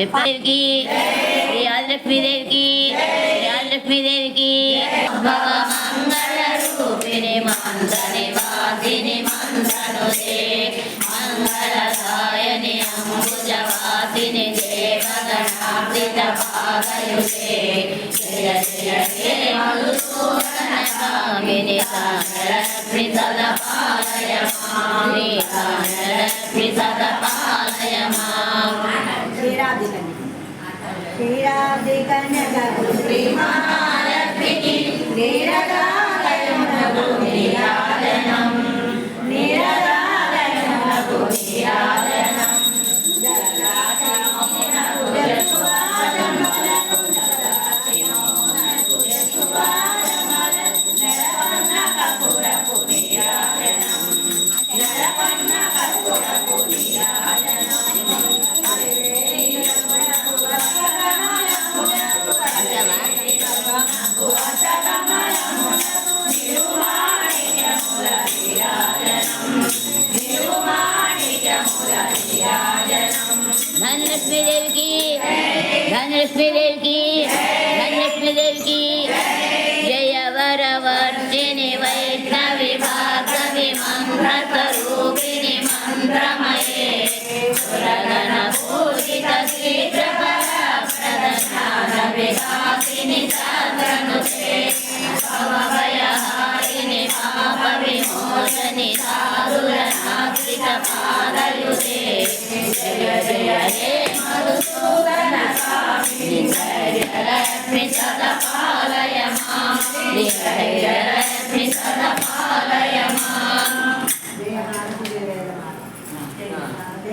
చెప్పదేవికి శ్రీ ఆదిలక్ష్మీదేవికి శ్రీ ఆదిలక్ష్మీదేవికి మంగళసాయని అంబుజవాసిని దేవగణాభిత పాదయుషే జయ జయ జయ మధుసూదనకామిని కానరత్రి సదపాలయ మామి కానరత్రి సదపాలయ శ్రీరాజి కన్యకు శ్రీ మహాలక్ష్మికి శ్రీరకాలయమునకు I'm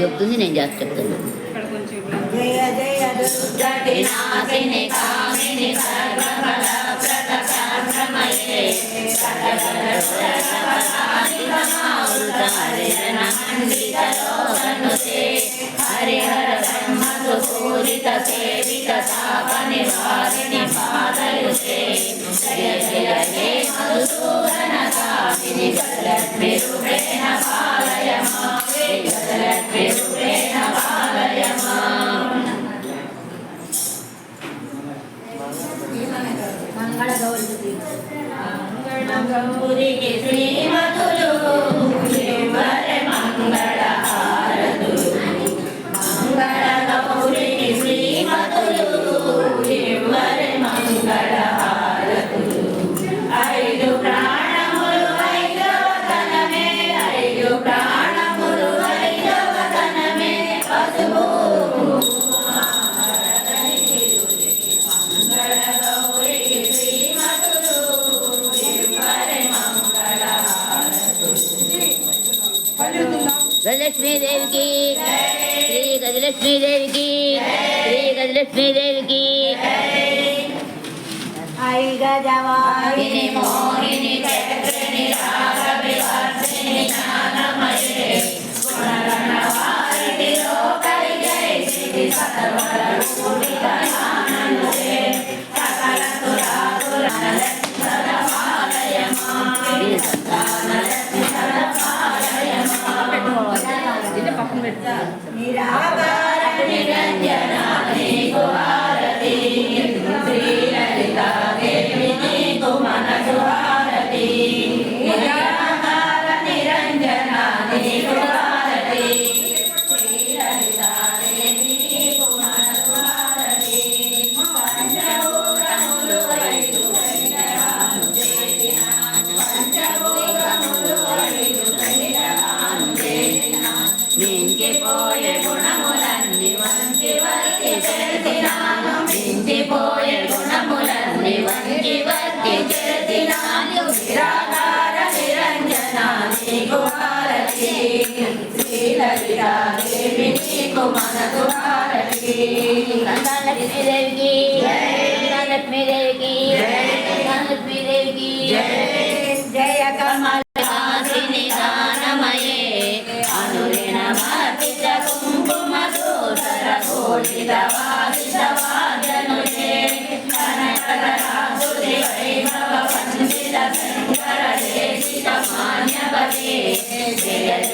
చెప్తుంది నేను జాతి చెప్తాను. హరి హర బ్రహ్మ పూరిత సేవిత ಅಂಗಳ ಗೌರಿ ಅಂಗಳ ಗೌರಿಗೆ ಶ್ರೀಮಂತ गजलक्ष्मी देव की। श्री गजलक्ष्मी देव की। श्री गजलक्ष्मी देव की। आई गजवा मोहिनी। నిరాహార నిరంజన నీకు హారతి శ్రీలలితాదేవి నీకు మనకు హారతి లక్ష్మీదేవికి లక్ష్మీదేవికి లక్ష్మీదేవికి జయ కమల నిదానమయే అనురిణ మతి కుంకుమ సోదర కోటిదవా Jai